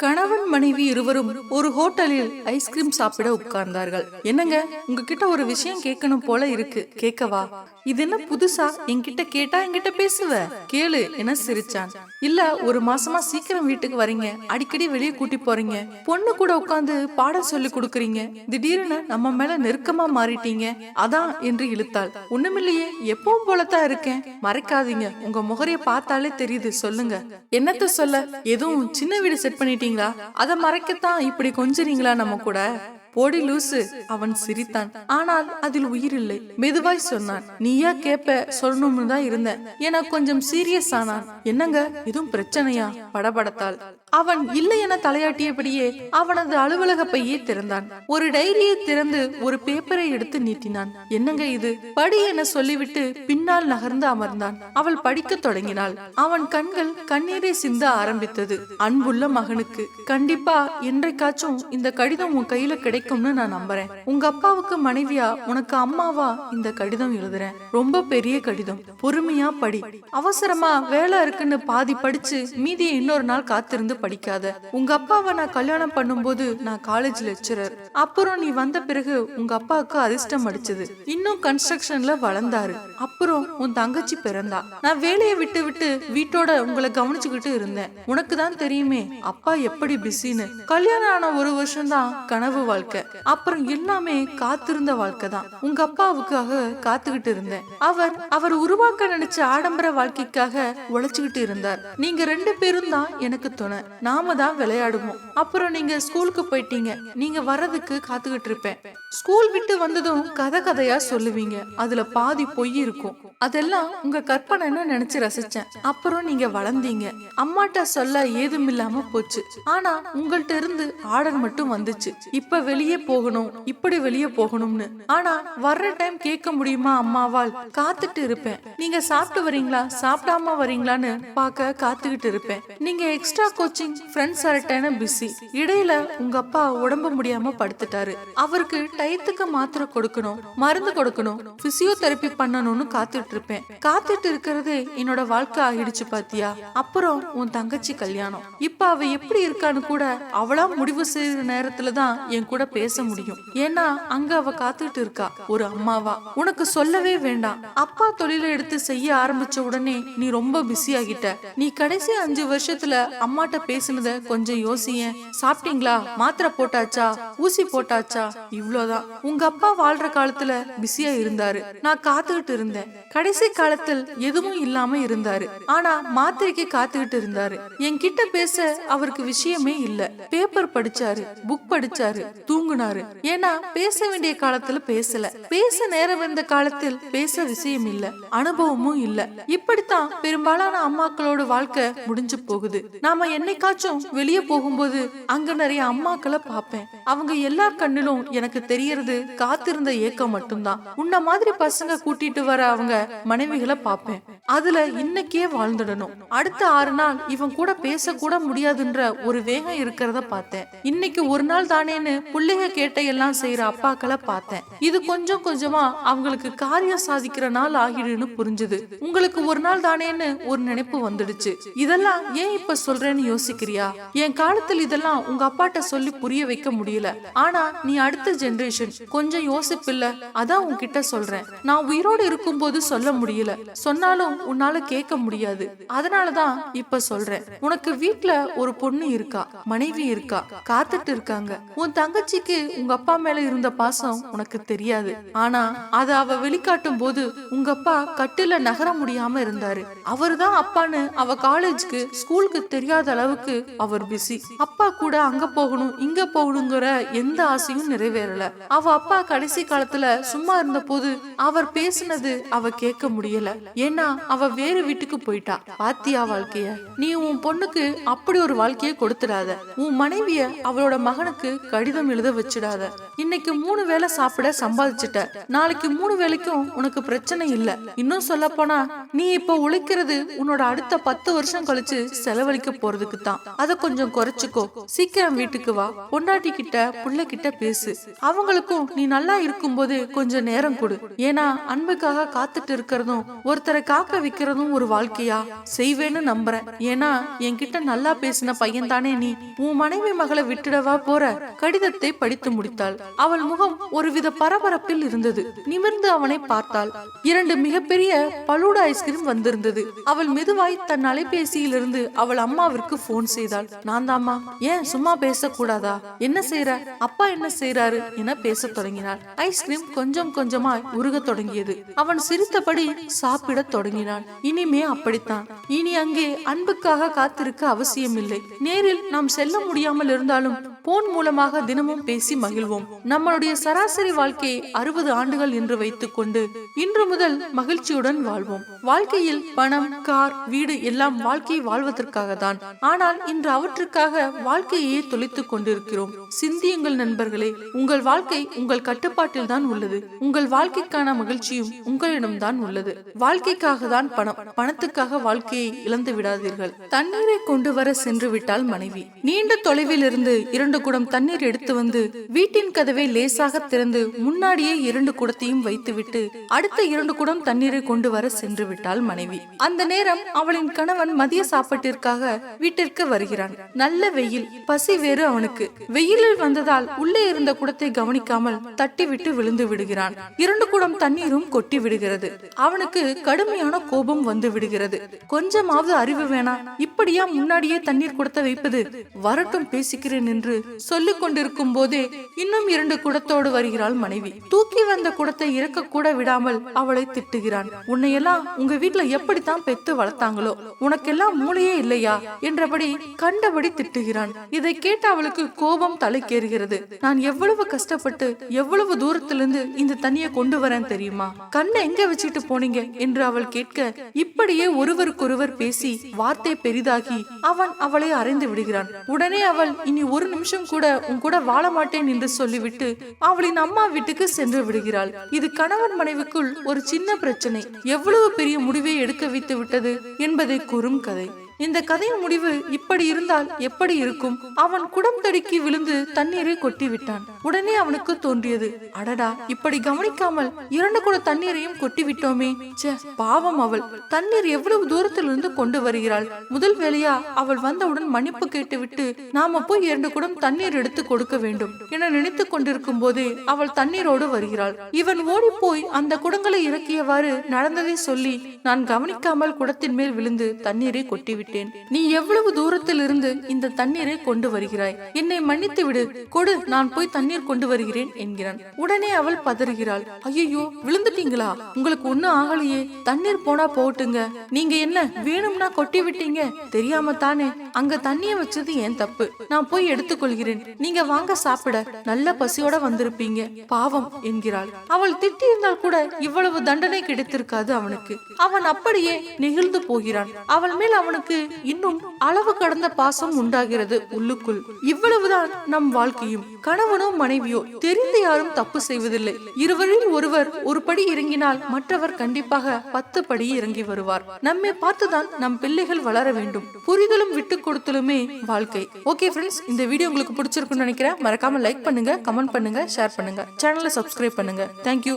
கணவன் மனைவி இருவரும் ஒரு ஹோட்டலில் ஐஸ்கிரீம் சாப்பிட உட்கார்ந்தார்கள். என்னங்க உங்ககிட்ட ஒரு விஷயம் கேட்கணும் போல இருக்கு. கேட்கவா? இது என்ன புதுசா? என்கிட்ட கேட்டா என்கிட்ட பேசுவ? கேளு என சிரிச்சான். இல்ல ஒரு மாசமா சீக்கிரம் வீட்டுக்கு வரீங்க. அடிக்கடி வெளியே கூட்டி போறீங்க. பொண்ணு கூட உட்காந்து பாடம் சொல்லி கொடுக்குறீங்க. திடீர்னு நம்ம மேல நெருக்கமா மாறிட்டீங்க. அதான் என்று இழுத்தாள். ஒண்ணுமில்லையே எப்பவும் போலத்தான் இருக்கேன். மறைக்காதீங்க. உங்க முகரைய பார்த்தாலே தெரியுது. சொல்லுங்க. என்னத்த சொல்ல? எதுவும் சின்ன வீடு செட் பண்ணிட்டீங்க. பண்ணிட்டீங்களா அத மறைக்கத்தான் இப்படி கொஞ்சறீங்களா நம்ம கூட? போடி லூசு. அவன் சிரித்தான். ஆனால் அதில் உயிர் இல்லை மெதுவாய் சொன்னான் நீயா கேப்ப? சொல்லணும்னு தான் இருந்தேன். என கொஞ்சம் சீரியஸ் ஆனான். என்னங்க? எதுவும் பிரச்சனையா? படபடத்தால். அவன் இல்லை என தலையாட்டியபடியே அவனது அலுவலக பையை திறந்தான் ஒரு டைரியை திறந்து ஒரு பேப்பரை எடுத்து நீட்டினான். என்னங்க இது? படி என சொல்லிவிட்டு பின்னால் நகர்ந்து அமர்ந்தான். அவள் படிக்க தொடங்கினாள். அவன் கண்கள் கண்ணீரை சிந்த ஆரம்பித்தது. அன்புள்ள மகனுக்கு. கண்டிப்பா என்றைக்காச்சும் இந்த கடிதம் உன் கையில கிடைக்கும்னு நான் நம்புறேன். உங்க அப்பாவுக்கு மனைவியா உனக்கு அம்மாவா? இந்த கடிதம் எழுதுறேன். ரொம்ப பெரிய கடிதம். பொறுமையா படி. அவசரமா வேலை இருக்குன்னு பாதி படிச்சு மீதியை இன்னொரு நாள் காத்திருந்து படிக்காத. உங்க அப்பாவை நான் கல்யாணம் பண்ணும்போது நான் காலேஜ் லெக்சரர் அப்புறம் நீ வந்த பிறகு உங்க அப்பாவுக்கு அதிர்ஷ்டம் அடிச்சது. இன்னும் கன்ஸ்ட்ரக்ஷன்ல வளர்ந்தாரு. அப்புறம் உன் தங்கச்சி பிறந்தா. நான் வேலையை விட்டு விட்டு வீட்டோட உங்களை கவனிச்சுக்கிட்டு இருந்தேன். உனக்கு தான் தெரியுமே அப்பா எப்படி பிஸின்னு கல்யாணம் ஆன ஒரு வருஷம் தான் கனவு வாழ்க்கை. அப்புறம் எல்லாமே காத்திருந்த வாழ்க்கை தான். உங்க அப்பாவுக்காக காத்துக்கிட்டு இருந்தேன். அவர் அவர் உருவாக்க நினைச்ச ஆடம்பர வாழ்க்கைக்காக உழைச்சுக்கிட்டு இருந்தார். நீங்க ரெண்டு பேரும் தான் எனக்கு துணை. நாம தான் விளையாடுவோம். அப்புறம் நீங்க ஸ்கூலுக்கு போயிட்டீங்க. நீங்க வர்றதுக்கு காத்துக்கிட்டு இருப்பேன். ஸ்கூல் விட்டு வந்ததும் கதை கதையா சொல்லுவீங்க. அதுல பாதி பொய் இருக்கும். அதெல்லாம் உங்க கற்பனைன்னு நினைச்சு ரசிச்சேன். அப்புறம் நீங்க வளர்ந்தீங்க. அம்மாட்ட சொல்ல ஏதும் இல்லாம போச்சு. ஆனா உங்கள்ட்ட இருந்து ஆர்டர் மட்டும் வந்துச்சு. இப்ப வெளியே போகணும் இப்படி வெளியே போகணும்னு. ஆனா வர்ற டைம் கேட்க முடியுமா அம்மாவால்? காத்துட்டு இருப்பேன். நீங்க சாப்பிட்டு வரீங்களா? சாப்பிடாம வரீங்களான்னு பார்க்க காத்துக்கிட்டு இருப்பேன். நீங்க எக்ஸ்ட்ரா கோச்சிங் ஃப்ரெண்ட்ஸ் அரட்டேன்னு பிஸி இடையில உங்க அப்பா உடம்பு முடியாம படுத்துட்டாரு. அவருக்கு டயத்துக்கு மாத்திரை கொடுக்கணும் மருந்து கொடுக்கணும் பிசியோதெரப்பி பண்ணணும்னு காத்துட்டு இருப்பேன் காத்துட்டு இருக்கிறது என்னோட வாழ்க்கை ஆகிடுச்சு பாத்தியா? அப்புறம் உன் தங்கச்சி கல்யாணம். இப்ப அவ எப்படி இருக்கான்னு கூட அவளா முடிவு செய்யற நேரத்துல தான் என் கூட பேச முடியும். ஏன்னா அங்க அவ காத்துட்டு இருக்கா. ஒரு அம்மாவா. உனக்கு சொல்லவே வேண்டாம். அப்பா தொழிலை எடுத்து செய்ய ஆரம்பிச்ச உடனே நீ ரொம்ப பிஸி ஆகிட்ட. நீ கடைசி அஞ்சு வருஷத்துல அம்மாட்ட பேசினத கொஞ்சம் யோசியேன். சாப்பிட்டீங்களா? மாத்திரை போட்டாச்சா? ஊசி போட்டாச்சா? இவ்வளவுதான். உங்க அப்பா வாழ்ற காலத்துல பிஸியா இருந்தாரு. நான் காத்துக்கிட்டு இருந்தேன். கடைசி காலத்தில் எதுவும் இல்லாம இருந்தாரு. ஆனா மாத்திரைக்கு காத்துக்கிட்டு இருந்தாரு. என்கிட்ட பேச அவருக்கு விஷயமே இல்ல. பேப்பர் படிச்சாரு புக் படிச்சாரு தூங்குனாரு. ஏன்னா பேச வேண்டிய காலத்துல பேசல. பேச நேரம் வந்த காலத்தில் பேச விஷயம் இல்ல. அனுபவமும் இல்ல. இப்படித்தான் பெரும்பாலான அம்மாக்களோட வாழ்க்கை முடிஞ்சு போகுது. நாம என்னைக்காச்சும் வெளியே போகும்போது அங்க நிறைய அம்மாக்களை பார்ப்பேன். அவங்க எல்லார் கண்ணிலும் எனக்கு தெரியறது காத்திருந்த ஏக்கம் மட்டும்தான். உன்ன மாதிரி பசங்க கூட்டிட்டு வர அவங்க மனைவிகளை பார்ப்பேன். அதுல இன்னைக்கே வாழ்ந்துடணும். அடுத்த ஆறு நாள் இவன் கூட பேச கூட முடியாதுன்ற ஒரு வேகம் இருக்கிறத பார்த்தேன். இன்னைக்கு ஒரு நாள் தானேன்னு பிள்ளைங்க கேட்ட எல்லாம் செய்யற அப்பாக்களை பார்த்தேன். இது கொஞ்சம் கொஞ்சமா அவங்களுக்கு காரியம் சாதிக்கிற நாள் ஆகிடுன்னு புரிஞ்சுது. உங்களுக்கு ஒரு நாள் தானேன்னு ஒரு நினைப்பு வந்துடுச்சு. இதெல்லாம் ஏன் இப்ப சொல்றேன்னு யோசிக்கிறியா? என் காலத்தில் இதெல்லாம் உங்க அப்பாட்ட சொல்லி புரிய வைக்க முடியல. ஆனா நீ அடுத்த ஜெனரேஷன் கொஞ்சம் யோசிப்பில்ல? அதான் உன்கிட்ட சொல்றேன். நான் உயிரோடு இருக்கும்போது சொல்ல முடியல. சொன்னாலும் உன்னால கேட்க முடியாது. அதனாலதான் இப்ப சொல்றேன். உனக்கு வீட்ல ஒரு பொண்ணு இருக்கா? மனைவி இருக்கா? காத்துட்டு இருக்காங்க. உன் தங்கச்சிக்கு உங்க அப்பா மேல இருந்த பாசம் உனக்கு தெரியாது. ஆனா அத அவ வெளிக்காட்டும் போது உங்க அப்பா கட்டுல நகர முடியாம இருந்தாரு. அவர்தான் அப்பான்னு அவ காலேஜ்க்கு ஸ்கூலுக்கு தெரியாத அளவுக்கு அவர் பிஸி அப்பா கூட அங்க போகணும் இங்க போகணுங்கிற எந்த ஆசையும் நிறைவேறல. அவ அப்பா கடைசி காலத்துல சும்மா இருந்த போது அவர் பேசினது அவ கேட்க முடியல. ஏன்னா அவ வேறு வீட்டுக்கு போயிட்டா. பாத்தியா வாழ்க்கைய? நீ உன் பொண்ணுக்கு அப்படி ஒரு வாழ்க்கைய கொடுத்துடாத. உன் மனைவிய அவளோட மகனுக்கு கடிதம் எழுத வச்சிடாத. இன்னைக்கு மூணு வேளை சாப்பிட சம்பாதிச்சிட்ட. நாளைக்கு மூணு வேளைக்கும் உனக்கு பிரச்சனை இல்ல. இன்னும் சொல்ல போனா நீ இப்போ உழைக்கிறது உன்னோட அடுத்த பத்து வருஷம் கழிச்சு செலவழிக்க போறதுக்கு தான். அதை கொஞ்சம் குறைச்சுக்கோ. சீக்கிரம் வீட்டுக்கு வா. பொண்டாட்டி கிட்ட புள்ள கிட்ட பேசு. அவங்களுக்கும் நீ நல்லா இருக்கும்போது கொஞ்சம் நேரம் கொடு. ஏன்னா அன்புக்காக காத்துட்டு இருக்கிறதும் ஒருத்தரை காக்க வைக்கிறதும் ஒரு வாழ்க்கையா? செய்வேன்னு நம்புறேன். ஏன்னா என்கிட்ட நல்லா பேசின பையன் தானே நீ. உன் மனைவி மகளை விட்டுடவா போற? கடிதத்தை படித்து முடித்தாள். அவள் முகம் ஒருவித பரபரப்பில் இருந்தது. நிமிர்ந்து அவனை பார்த்தாள். இரண்டு மிகப்பெரிய பலூட ஐஸ்கிரீம் வந்திருந்தது. அவள் மெதுவாய் தன் அலைபேசியில் இருந்து அவள் அம்மாவிற்கு போன் செய்தாள். நான்தாம்மா ஏன் சும்மா பேசக்கூடாதா? என்ன செய்யற அப்பா என்ன செய்யறாரு என பேசத் தொடங்கினாள். ஐஸ்கிரீம் கொஞ்சம் கொஞ்சமாய் உருகத் தொடங்கியது. அவன் சிரித்தபடி சாப்பிடத் தொடங்கினான். இனிமே அப்படித்தான். இனி அங்கே அன்புக்காக காத்திருக்க அவசியமில்லை. நேரில் நாம் செல்ல முடியாமல் இருந்தாலும் போன் மூலமாக தினமும் பேசி மகிழ்வோம். நம்மளுடைய சராசரி வாழ்க்கையை அறுபது ஆண்டுகள் என்று வைத்துக்கொண்டு இன்று முதல் மகிழ்ச்சியுடன் வாழ்வோம். வாழ்க்கையில் பணம் கார் வீடு எல்லாம் வாழ்க்கையை வாழ்வதற்காக தான் ஆனால் இன்று அவற்றுக்காக வாழ்க்கையே தொலைத்துக் கொண்டிருக்கிறோம். சிந்தியுங்கள் நண்பர்களே உங்கள் வாழ்க்கை உங்கள் கட்டுப்பாட்டில் தான் உள்ளது. உங்கள் வாழ்க்கைக்கான மகிழ்ச்சியும் உங்களிடம்தான் உள்ளது. வாழ்க்கைக்காக தான் பணம் பணத்துக்காக வாழ்க்கையை இழந்து விடாதீர்கள். தண்ணீரை கொண்டு வர சென்று விட்டால் மனைவி. நீண்ட தொலைவில் இருந்து இரண்டு குடம் தண்ணீர் எடுத்து வந்து வீட்டின் கதவை லேசாக திறந்து முன்னாடியே இரண்டு குடத்தையும் வைத்துவிட்டு அடுத்த இரண்டு குடம் தண்ணீரை கொண்டு வர சென்று விட்டாள் மனைவி. அந்த நேரம் அவளின் கணவன் மதிய சாப்பாட்டிற்காக வீட்டிற்கு வருகிறான். நல்ல வெயில் பசி வேறு அவனுக்கு. வெயிலில் வந்ததால் உள்ளே இருந்த குடத்தை கவனிக்காமல் தட்டிவிட்டு விழுந்து விடுகிறான். இரண்டு குடம் தண்ணீரும் கொட்டி விடுகிறது. அவனுக்கு கடுமையான கோபம் வந்து விடுகிறது. கொஞ்சமாவது அறிவு வேணா இப்படியா முன்னாடியே தண்ணீர் குடத்தை வைப்பது? வரட்டும் பேசிக்கிறேன் என்று சொல்லிக் கொண்டிருக்கும் போதே இன்னும் இரண்டு குடத்தோடு வருகிறாள் மனைவி. தூக்கி வந்த குடத்தை இறக்க கூட விடாமல் அவளை திட்டுகிறான். உன்னையெல்லாம் உங்க வீட்டுல எப்படித்தான் பெத்து வளர்த்தாங்களோ? உனக்கெல்லாம் மூளையே இல்லையா? என்றபடி கண்டபடி திட்டுகிறான். இதை கேட்டு அவளுக்கு கோபம் தலைக்கேறுகிறது. நான் எவ்வளவு கஷ்டப்பட்டு எவ்வளவு தூரத்திலிருந்து இந்த தண்ணியை கொண்டு வரேன் தெரியுமா? கண்ணை எங்க வச்சுட்டு போனீங்க? என்று அவள் கேட்க இப்படியே ஒருவருக்கொருவர் பேசி வார்த்தை பெரிதாகி அவன் அவளை அறைந்து விடுகிறான். உடனே அவள் இனி ஒரு நிமிஷம் கூட உன் கூட வாழ மாட்டேன் என்று சொல்லி சொல்லிவிட்டு அவளின் அம்மா வீட்டுக்கு சென்று விடுகிறாள். இது கணவன் மனைவிக்குள் ஒரு சின்ன பிரச்சனை. எவ்வளவு பெரிய முடிவை எடுக்க வைத்து விட்டது என்பதை கூறும் கதை. இந்த கதையின் முடிவு இப்படி இருந்தால் எப்படி இருக்கும்? அவன் குடம் தடுக்கி விழுந்து தண்ணீரை கொட்டி விட்டான். உடனே அவனுக்கு தோன்றியது. அடடா இப்படி கவனிக்காமல் இரண்டு குட தண்ணீரையும் கொட்டி விட்டோமே ச்சே பாவம் அவள். தண்ணீர் எவ்வளவு தூரத்திலிருந்து கொண்டு வருகிறாள்? முதல் வேலையா அவள் வந்தவுடன் மன்னிப்பு கேட்டுவிட்டு நாம போய் இரண்டு குடம் தண்ணீர் எடுத்து கொடுக்க வேண்டும் என நினைத்து கொண்டிருக்கும் போதே அவள் தண்ணீரோடு வருகிறாள். இவன் ஓடி போய் அந்த குடங்களை இறக்கியவாறு நடந்ததை சொல்லி நான் கவனிக்காமல் குடத்தின் மேல் விழுந்து தண்ணீரை கொட்டிவிட்டேன். நீ எவ்வளவு தூரத்தில் இருந்து இந்த தண்ணீரை கொண்டு வருகிறாய்? என்னை மன்னித்து விடு கொடு நான் போய் தண்ணீர் தண்ணீர் கொண்டு வருகிறேன் என்கிறான். உடனே அவள் பதறுகிறாள். ஐயோ விழுந்துட்டீங்களா? உங்களுக்கு ஒண்ணும் ஆகலையே. தண்ணீர் போனா போட்டுங்க நீங்க என்ன வேணும்னா கொட்டி விட்டீங்க? தெரியாம தானே. அங்க தண்ணிய வச்சது ஏன் தப்பு. நான் போய் எடுத்துக்கொள்கிறேன். நீங்க வாங்க சாப்பிட. நல்ல பசியோட வந்திருப்பீங்க. பாவம் என்கிறாள். அவள் திட்டியிருந்தால் கூட இவ்வளவு தண்டனை கிடைத்திருக்காது அவனுக்கு. அவன் அப்படியே நெகிழ்ந்து போகிறான். அவள் மேல் அவனுக்கு இன்னும் அளவு கடந்த பாசம் உண்டாகிறது உள்ளுக்குள். இவ்வளவுதான் நம் வாழ்க்கையும். கணவனும் மனைவியோ தெரிந்து யாரும் தப்பு செய்வதில்லை. இருவரில் ஒருவர் ஒரு படி இறங்கினால் மற்றவர் கண்டிப்பாக பத்து படி இறங்கி வருவார். நம்மை பார்த்துதான் நம் பிள்ளைகள் வளர வேண்டும். புரிதலும் விட்டு கொடுத்தலுமே வாழ்க்கை. ஓகே ஃப்ரெண்ட்ஸ் இந்த வீடியோ உங்களுக்கு பிடிச்சிருக்குன்னு நினைக்கிறேன். மறக்காம லைக் பண்ணுங்க கமெண்ட் பண்ணுங்க ஷேர் பண்ணுங்க. சேனலை சப்ஸ்கிரைப் பண்ணுங்க. தேங்க்யூ